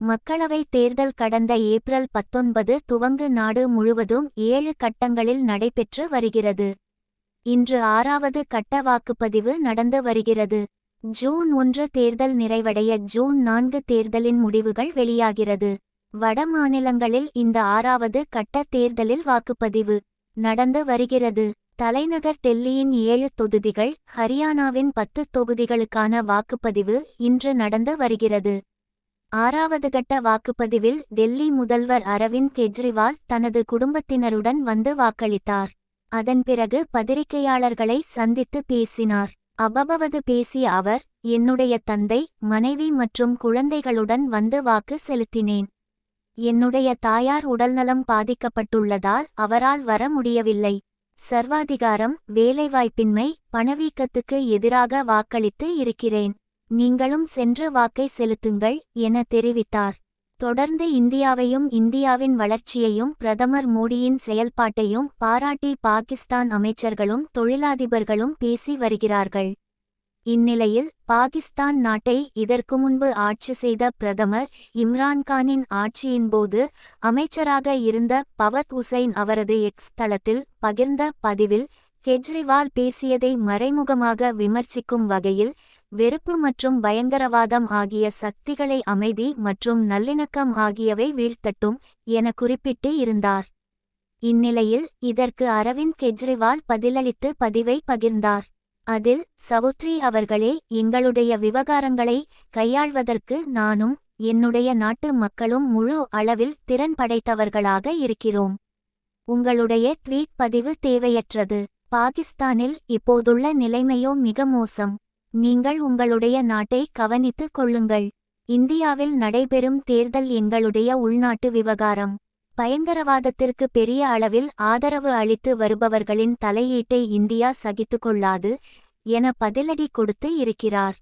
மக்களவைத் தேர்தல் கடந்த ஏப்ரல் பத்தொன்பது துவங்கு நாடு முழுவதும் ஏழு கட்டங்களில் நடைபெற்று வருகிறது. இன்று ஆறாவது கட்ட வாக்குப்பதிவு நடந்து வருகிறது. ஜூன் ஒன்று தேர்தல் நிறைவடைய ஜூன் நான்கு தேர்தலின் முடிவுகள் வெளியாகிறது. வட மாநிலங்களில் இந்த ஆறாவது கட்ட தேர்தலில் வாக்குப்பதிவு நடந்து வருகிறது. தலைநகர் டெல்லியின் ஏழு தொகுதிகள் ஹரியானாவின் பத்து தொகுதிகளுக்கான வாக்குப்பதிவு இன்று நடந்து வருகிறது. ஆறாவது கட்ட வாக்குப்பதிவில் டெல்லி முதல்வர் அரவிந்த் கெஜ்ரிவால் தனது குடும்பத்தினருடன் வந்து வாக்களித்தார். அதன் பிறகு பத்திரிகையாளர்களை சந்தித்து பேசினார். அபபவது பேசிய அவர் என்னுடைய தந்தை மனைவி மற்றும் குழந்தைகளுடன் வந்து வாக்கு செலுத்தினேன். என்னுடைய தாயார் உடல்நலம் பாதிக்கப்பட்டுள்ளதால் அவரால் வர முடியவில்லை. சர்வாதிகாரம் வேலைவாய்ப்பின்மை பணவீக்கத்துக்கு எதிராக வாக்களித்து இருக்கிறேன். நீங்களும் சென்று வாக்கை செலுத்துங்கள் என தெரிவித்தார். தொடர்ந்து இந்தியாவையும் இந்தியாவின் வளர்ச்சியையும் பிரதமர் மோடியின் செயல்பாட்டையும் பாராட்டி பாகிஸ்தான் அமைச்சர்களும் தொழிலாதிபர்களும் பேசி வருகிறார்கள். இந்நிலையில் பாகிஸ்தான் நாட்டை இதற்கு முன்பு ஆட்சி செய்த பிரதமர் இம்ரான்கானின் ஆட்சியின்போது அமைச்சராக இருந்த பவத் உசைன் அவரது எக்ஸ் தளத்தில் பகிர்ந்த பதிவில் கெஜ்ரிவால் பேசியதை மறைமுகமாக விமர்சிக்கும் வகையில் வெறுப்பு மற்றும் பயங்கரவாதம் ஆகிய சக்திகளை அமைதி மற்றும் நல்லிணக்கம் ஆகியவை வீழ்த்தட்டும் என குறிப்பிட்டு இருந்தார். இந்நிலையில் இதற்கு அரவிந்த் கெஜ்ரிவால் பதிலளித்து பதிவை பகிர்ந்தார். அதில் சவுத்ரி அவர்களே எங்களுடைய விவகாரங்களை கையாள்வதற்கு நானும் என்னுடைய நாட்டு மக்களும் முழு அளவில் திறன் படைத்தவர்களாக இருக்கிறோம். உங்களுடைய ட்வீட் பதிவு தேவையற்றது. பாகிஸ்தானில் இப்போதுள்ள நிலைமையோ மிக மோசம். நீங்கள் உங்களுடைய நாட்டை கவனித்துக் கொள்ளுங்கள். இந்தியாவில் நடைபெறும் தேர்தல் எங்களுடைய உள்நாட்டு விவகாரம். பயங்கரவாதத்திற்கு பெரிய அளவில் ஆதரவு அளித்து வருபவர்களின் தலையீட்டை இந்தியா சகித்துக்கொள்ளாது என பதிலடி கொடுத்து இருக்கிறார்.